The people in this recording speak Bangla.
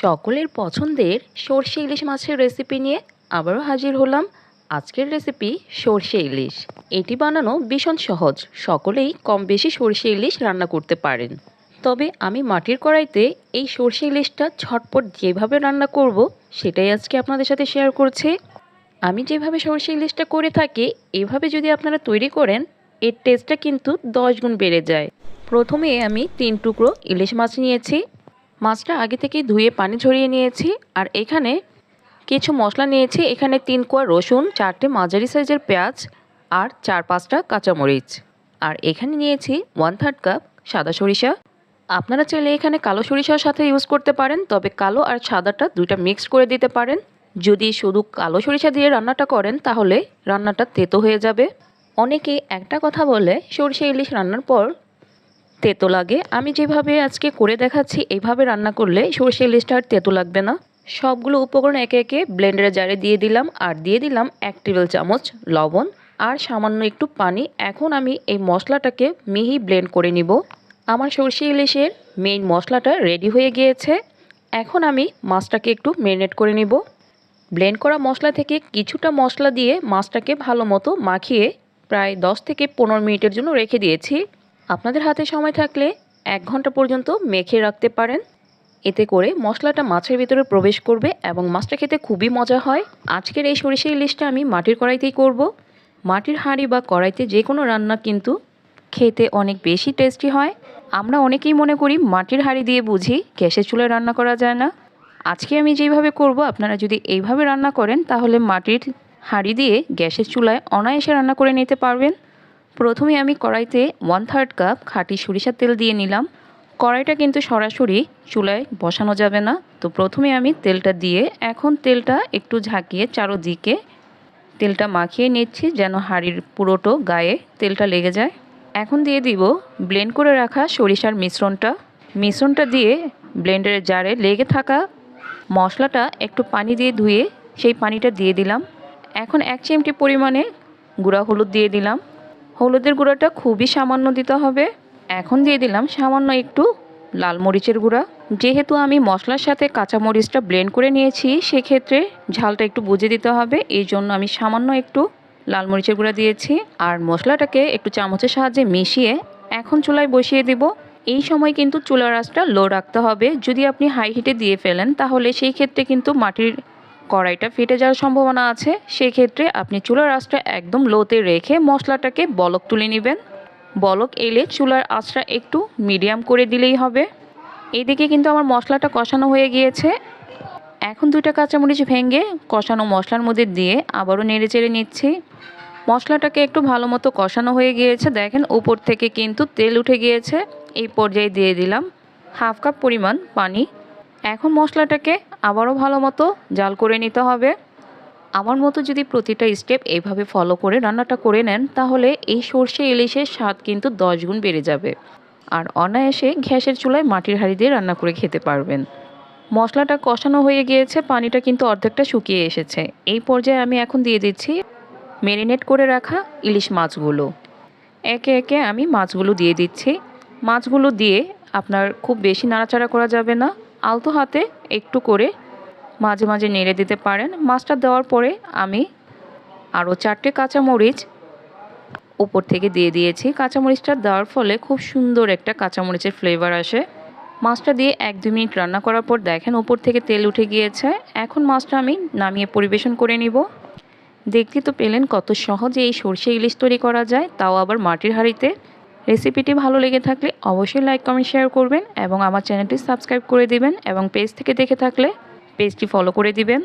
সকলের পছন্দের সর্ষে ইলিশ মাছের রেসিপি নিয়ে আবারও হাজির হলাম। আজকের রেসিপি সর্ষে ইলিশ। এটি বানানো ভীষণ সহজ। সকলেই কম বেশি সর্ষে ইলিশ রান্না করতে পারেন। তবে আমি মাটির কড়াইতে এই সর্ষে ইলিশটা ঝটপট যেভাবে রান্না করব, সেটাই আজকে আপনাদের সাথে শেয়ার করছি। আমি যেভাবে সর্ষে ইলিশটা করে থাকি, এভাবে যদি আপনারা তৈরি করেন, এর টেস্টটা কিন্তু দশ গুণ বেড়ে যায়। প্রথমে আমি তিন টুকরো ইলিশ মাছ নিয়েছি। মাছটা আগে থেকে ধুয়ে পানি ঝরিয়ে নিয়েছি আর এখানে কিছু মশলা নিয়েছি। এখানে তিন কোয়া রসুন, চারটে মাঝারি সাইজের পেঁয়াজ আর চার পাঁচটা কাঁচামরিচ। আর এখানে নিয়েছি ওয়ান থার্ড কাপ সাদা সরিষা। আপনারা চাইলে এখানে কালো সরিষার সাথে ইউজ করতে পারেন, তবে কালো আর সাদাটা দুইটা মিক্স করে দিতে পারেন। যদি শুধু কালো সরিষা দিয়ে রান্নাটা করেন, তাহলে রান্নাটা তেতো হয়ে যাবে। অনেকে একটা কথা বলে, সরষে ইলিশ রান্নার পর তেতো লাগে। আমি যেভাবে আজকে করে দেখাচ্ছি, এইভাবে রান্না করলে সরষে ইলিশটা আর তেতো লাগবে না। সবগুলো উপকরণ একে একে ব্লেন্ডারে জারে দিয়ে দিলাম আর দিয়ে দিলাম এক টেবিল চামচ লবণ আর সামান্য একটু পানি। এখন আমি এই মশলাটাকে মিহি ব্লেন্ড করে নিব। আমার সরষে ইলিশের মেইন মশলাটা রেডি হয়ে গিয়েছে। এখন আমি মাছটাকে একটু ম্যারিনেট করে নিব। ব্লেন্ড করা মশলা থেকে কিছুটা মশলা দিয়ে মাছটাকে ভালো মতো মাখিয়ে প্রায় দশ থেকে পনেরো মিনিটের জন্য রেখে দিয়েছি। আপনাদের হাতে সময় থাকলে এক ঘণ্টা পর্যন্ত মেখে রাখতে পারেন। এতে করে মশলাটা মাছের ভিতরে প্রবেশ করবে এবং মাছটা খেতে খুবই মজা হয়। আজকের এই সরিষা ইলিশটা আমি মাটির কড়াইতেই করব। মাটির হাঁড়ি বা কড়াইতে যে কোনো রান্না কিন্তু খেতে অনেক বেশি টেস্টি হয়। আমরা অনেকেই মনে করি মাটির হাঁড়ি দিয়ে বুঝি গ্যাসের চুলায় রান্না করা যায় না। আজকে আমি যেইভাবে করব, আপনারা যদি এইভাবে রান্না করেন, তাহলে মাটির হাঁড়ি দিয়ে গ্যাসের চুলায় অনায়াসে রান্না করে নিতে পারবেন। প্রথমে আমি কড়াইতে ওয়ান থার্ড কাপ খাঁটি সরিষার তেল দিয়ে নিলাম। কড়াইটা কিন্তু সরাসরি চুলায় বসানো যাবে না। তো প্রথমে আমি তেলটা দিয়ে এখন তেলটা একটু ঝাঁকিয়ে চারোদিকে তেলটা মাখিয়ে নিচ্ছি যেন হাঁড়ির পুরোটো গায়ে তেলটা লেগে যায়। এখন দিয়ে দিব ব্লেন্ড করে রাখা সরিষার মিশ্রণটা। মিশ্রণটা দিয়ে ব্লেন্ডারের জারে লেগে থাকা মশলাটা একটু পানি দিয়ে ধুয়ে সেই পানিটা দিয়ে দিলাম। এখন এক চিমটি পরিমাণে গুঁড়া হলুদ দিয়ে দিলাম। হলুদের গুঁড়োটা খুবই সামান্য দিতে হবে। এখন দিয়ে দিলাম সামান্য একটু লাল মরিচের গুঁড়া। যেহেতু আমি মশলার সাথে কাঁচা মরিচটা ব্লেন্ড করে নিয়েছি, সেক্ষেত্রে ঝালটা একটু বুঝে দিতে হবে। এই জন্য আমি সামান্য একটু লাল মরিচের গুঁড়া দিয়েছি আর মশলাটাকে একটু চামচের সাহায্যে মিশিয়ে এখন চুলায় বসিয়ে দিব। এই সময় কিন্তু চুলার আঁচটা লো রাখতে হবে। যদি আপনি হাই হিটে দিয়ে ফেলেন, তাহলে সেই ক্ষেত্রে কিন্তু মাটির কড়াইটা ফেটে যাওয়ার সম্ভাবনা আছে সেই ক্ষেত্রে আপনি চুলার আঁচটা একদম লোতে রেখে মশলাটাকে বলক তুলে নেবেন। বলক এলে চুলার আঁচটা একটু মিডিয়াম করে দিলেই হবে। এদিকে কিন্তু আমার মশলাটা কষানো হয়ে গিয়েছে। এখন দুইটা কাঁচামরিচ ভেঙে কষানো মশলার মধ্যে দিয়ে আবারও নেড়ে চেড়ে নিচ্ছি। মশলাটাকে একটু ভালো মতো কষানো হয়ে গিয়েছে। দেখেন উপর থেকে কিন্তু তেল উঠে গিয়েছে। এই পর্যায়ে দিয়ে দিলাম হাফ কাপ পরিমাণ পানি। এখন মশলাটাকে আবারও ভালো মতো জাল করে নিতে হবে। আমার মতো যদি প্রতিটা স্টেপ এইভাবে ফলো করে রান্নাটা করে নেন, তাহলে এই সর্ষে ইলিশের স্বাদ কিন্তু দশ গুণ বেড়ে যাবে। আর অনায়াসে গ্যাসের চুলায় মাটির হাঁড়ি দিয়ে রান্না করে খেতে পারবেন। মশলাটা কষানো হয়ে গিয়েছে, পানিটা কিন্তু অর্ধেকটা শুকিয়ে এসেছে। এই পর্যায়ে আমি এখন দিয়ে দিচ্ছি ম্যারিনেট করে রাখা ইলিশ মাছগুলো। একে একে আমি মাছগুলো দিয়ে দিচ্ছি। মাছগুলো দিয়ে আপনার খুব বেশি নাড়াচাড়া করা যাবে না। আলতো হাতে একটু করে মাঝে মাঝে নেড়ে দিতে পারেন। মাছটা দেওয়ার পরে আমি আরও চারটে কাঁচামরিচ উপর থেকে দিয়ে দিয়েছি। কাঁচামরিচটা দেওয়ার ফলে খুব সুন্দর একটা কাঁচামরিচের ফ্লেভার আসে। মাছটা দিয়ে এক দু মিনিট রান্না করার পর দেখেন উপর থেকে তেল উঠে গিয়েছে। এখন মাছটা আমি নামিয়ে পরিবেশন করে নিব। দেখতে তো পেলেন কত সহজে এই সর্ষে ইলিশ তৈরি করা যায়, তাও আবার মাটির হাঁড়িতে। রেসিপিটি ভালো লেগে থাকলে অবশ্যই লাইক, কমেন্ট, শেয়ার করবেন এবং আমার চ্যানেলটি সাবস্ক্রাইব করে দিবেন এবং পেজ থেকে দেখে থাকলে পেজটি ফলো করে দিবেন।